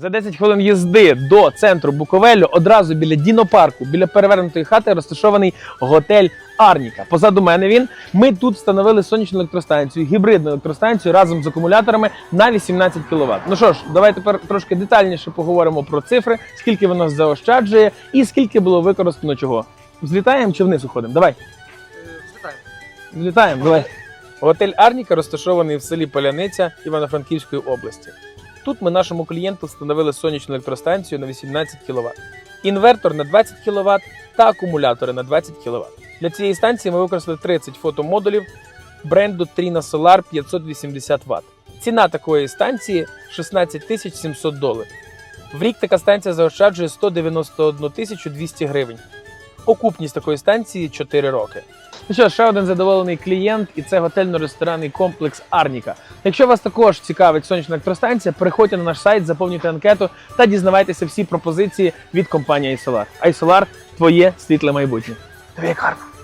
За 10 хвилин їзди до центру Буковелю, одразу біля Дінопарку, біля перевернутої хати, розташований готель Арніка. Позаду мене він. Ми тут встановили сонячну електростанцію, гібридну електростанцію разом з акумуляторами на 18 кВт. Ну що ж, давай тепер трошки детальніше поговоримо про цифри, скільки воно заощаджує і скільки було використано чого. Взлітаємо чи вниз уходимо? Давай. Злітаємо, давай. Готель Арніка розташований в селі Поляниця Івано-Франківської області. Тут ми нашому клієнту встановили сонячну електростанцію на 18 кВт, інвертор на 20 кВт та акумулятори на 20 кВт. Для цієї станції ми використали 30 фотомодулів бренду Trina Solar 580 Вт. Ціна такої станції 16 тисяч 700 доларів. В рік така станція заощаджує 191 тисячу 200 гривень. Окупність такої станції 4 роки. Ну що, ще один задоволений клієнт, і це готельно-ресторанний комплекс Арніка. Якщо вас також цікавить сонячна електростанція, переходьте на наш сайт, заповнюйте анкету та дізнавайтеся всі пропозиції від компанії iSolar. iSolar – твоє світле майбутнє. Тобі як.